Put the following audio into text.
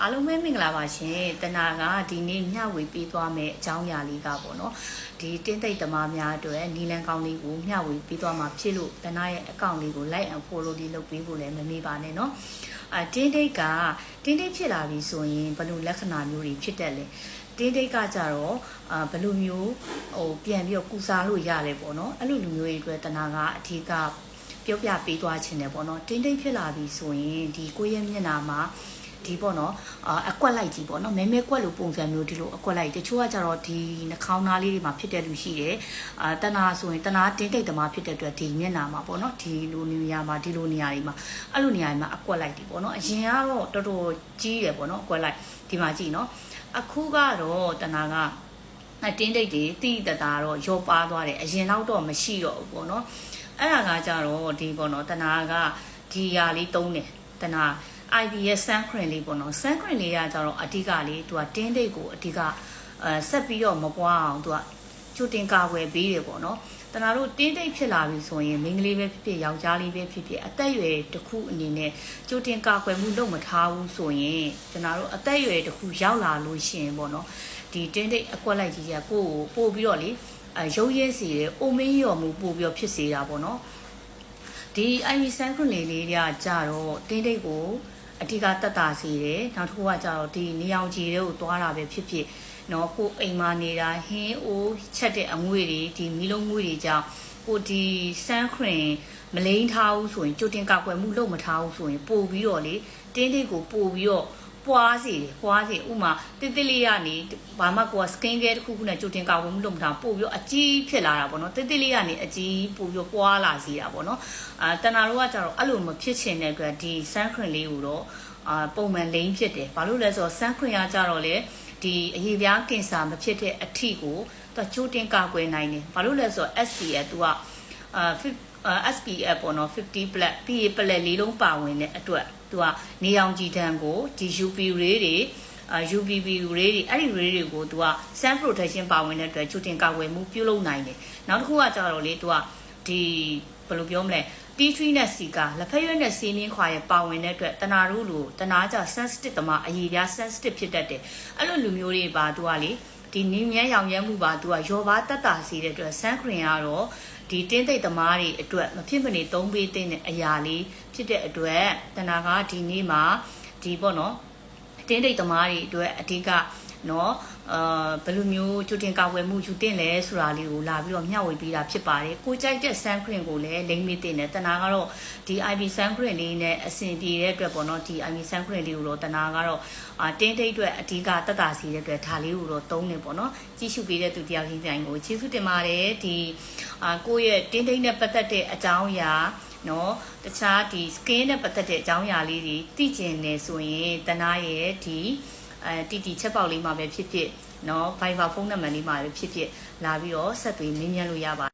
အားလုံးပဲမင်္ဂလာပါရှင်တနာကဒီနေ့မျှဝေပေးသွားမယ့်အကြောင်းအရာလေးကပေါ့နော်ဒီတင်းသိပ်သမားများအတွက်နီလန်ကောင်းလေးကိုမျှဝေပေးသွားမှာဖြစ်လို့တနာရဲ့အကောင့်လေးကို like and follow လေးလုပ်ပေးဖို့လည်းမမေ့ပါနဲ့နော်အတင်းသိပ်ကတင်းသိပ်ဖြစ်လာပြီဆိုရင်ဘယ်လိုလက္ခဏာမျိုးတွေဖြစ်တတ်လဲတင်းတိတ်ကကြတော့အာဘယ်လိုမျိုးဟိုပြန်ပြီးတော့ကုစားလို့ရတယ်ပေါ့နော်အဲ့လိုလူမျိုးတွေအတွက်တနာကအထူးကပြောပြပေးသွားခြင်းတယ်ပေါ့နော်တင်းတိတ်ဖြစ်လာပြီဆိုရင်ဒီကိုယ့်ရဲ့မျက်နှာမှာ ဒီပေါ့နော်အာအကွက်လိုက်ကြီးပေါ့နော်မဲမဲကွက်လိုပုံစံမျိုးဒီလိုအကွက်လိုက်တချို့ကကြတော့ဒီနှာခေါင်းသားလေးတွေမှာဖြစ်တဲ့လူရှိတယ်အာတနာဆိုရင်တနာတင်းတိတ်သမားဖြစ်တဲ့အတွက်ဒီမျက်နှာမှာပေါ့နော်ဒီလိုနေရာမှာဒီလိုနေရာတွေမှာအဲ့လိုနေရာတွေမှာအကွက်လိုက်ဒီပေါ့နော်အရင်ကတော့တော်တော်ကြီးတယ်ပေါ့နော်အကွက်လိုက်ဒီမှာကြည့်နော်အခုကတော့တနာကအတင်းတိတ်တွေတိတတာတော့ရောပါသွားတယ်အရင်တော့တော့မရှိတော့ဘူးပေါ့နော်အဲ့ဒါကကြတော့ဒီပေါ့နော်တနာကဒီຢာလေးတုံးတယ်တနာ IB ရဲ့ sun cream လေးပေါ့နော် sun cream လေးကကြတော့အဓိကလေးသူကတင်းတိတ်ကိုအဓိကအဲဆက်ပြီးတော့မပွားအောင်သူကချွတ်တင်ကာကွယ်ပေးတယ်ပေါ့နော်တနာတို့တင်းတိတ်ဖြစ်လာပြီဆိုရင်မိန်းကလေးပဲဖြစ်ဖြစ်ယောက်ျားလေးပဲဖြစ်ဖြစ်အသက်အရွယ်တစ်ခုအနေနဲ့ကြိုတင်ကာကွယ်မှုလုပ်မထားဘူးဆိုရင်တနာတို့အသက်အရွယ်တစ်ခုရောက်လာလို့ရှိရင်ပေါ့နော်ဒီတင်းတိတ်အကွက်လိုက်ကြီးကကိုယ့်ကိုပို့ပြီးတော့လေအဲရုပ်ရဲစီတယ်အိုမင်းရော်မှုပို့ပြီးတော့ဖြစ်စေတာပေါ့နော်ဒီ IB sun cream လေးလေးကကြတော့တင်းတိတ်ကို အဓိကတက်တာစီတယ်နောက်တစ်ခုကကြတော့ဒီနေအောင်ကြီးတွေကိုသွားတာပဲဖြစ်ဖြစ်နော်ကိုအိမ်မှာနေတာဟင်းအိုးချက်တဲ့အငွေတွေဒီမီလုံးငွေတွေကြောင့်ကိုဒီဆန်းခရင်မလိန်ထားဘူးဆိုရင်ကြိုတင်ကောက်ွယ်မှုလုပ်မထားဘူးဆိုရင်ပို့ပြီးတော့လေတင်းတင်းကိုပို့ပြီးတော့ ပွားစီတယ်ပွားစီဥမာတစ်တစ်လေးကနေဘာမှကိုက skin care တစ်ခုခုနဲ့ကြိုတင်ကောက်ွယ်မှုလုပ်မထားပို့ပြီးတော့အကြီးဖြစ်လာတာပေါ့နော်တစ်တစ်လေးကနေအကြီးပို့ပြီးတော့ပွားလာစီတာပေါ့နော်အာတနာတို့ကကြတော့အဲ့လိုမဖြစ်ချင်တဲ့အတွက်ဒီ sun cream လေးကိုတော့အာပုံမှန်လိမ့်ဖြစ်တယ်ဘာလို့လဲဆိုတော့ sun cream ကကြတော့လေဒီအရေးပြားကင်ဆာမဖြစ်တဲ့အထီကိုသူချိုးတင်ကာကွယ်နိုင်တယ်ဘာလို့လဲဆိုတော့ SPF သူကအာ SPF ပေါ့နော်50 black PA ပလက်လေးလုံးပါဝင်တဲ့အတွက်သူကနေရောင်ကြည်တန်းကိုဒီ UV ray တွေအာ UVB ray တွေအဲ့ဒီ ray တွေကိုသူက sun protection ပါဝင်တဲ့အတွက်ချိုးတင်ကာကွယ်မှုပြုလုပ်နိုင်တယ်နောက်တစ်ခုကကြတော့လေသူကဒီဘယ်လိုပြောမလဲ T3 နဲ့ C ကလက်ဖက်ရွက်နဲ့စီးမင်းခွာရဲ့ပါဝင်တဲ့အတွက်တနာတို့လိုတနာကြ sensitive တမအရေးပြား sensitive ဖြစ်တတ်တယ်အဲ့လိုလူမျိုးတွေပါသူကလေဒီနင်းမြန်းရောင်ရဲမှုပါသူကရောပါတက်တာစီတဲ့အတွက် sun cream ကတော့ ဒီတင်းသိပ်သမားတွေအတွက်မဖြစ်မနေသုံးပေးတဲ့အရာလေးဖြစ်တဲ့အတွက်တနာကဒီနေ့မှာဒီပေါ့နော်တင်းသိပ်သမားတွေအတွက်အဓိက နော်အာဘယ်လိုမျိုးကြိုတင်ကာကွယ်မှုယူတင်လဲဆိုတာလေးကိုလာပြီးတော့မျှဝေပေးတာဖြစ်ပါတယ်ကိုကြိုက်တဲ့ sun cream ကိုလည်းလိမ့်မေးတင်တယ်တနာကတော့ဒီ IB sun cream လေးနဲ့အဆင်ပြေတဲ့အတွက်ပေါ့နော်ဒီ IB sun cream လေးကိုတော့တနာကတော့အာတင်းတိတ်အတွက်အဓိကတက်တာစီတဲ့အတွက်ဒါလေးကိုတော့သုံးနေပေါ့နော်ကြည့်ရှုပေးတဲ့သူတယောက်ချင်းတိုင်းကိုကျေးဇူးတင်ပါတယ်ဒီအာကိုယ့်ရဲ့တင်းတိတ်နဲ့ပတ်သက်တဲ့အကြောင်းအရာနော်တခြားဒီ skin နဲ့ပတ်သက်တဲ့အကြောင်းအရာလေးတွေသိကျင်နေဆိုရင်တနာရဲ့ဒီ အဲတီတီချက်ပေါက်လေးမှာပဲဖြစ်ဖြစ်နော် Viber ဖုန်းနံပါတ်လေးမှာပဲဖြစ်ဖြစ်လာပြီးတော့ဆက်သွယ်မေးမြန်းလို့ရပါ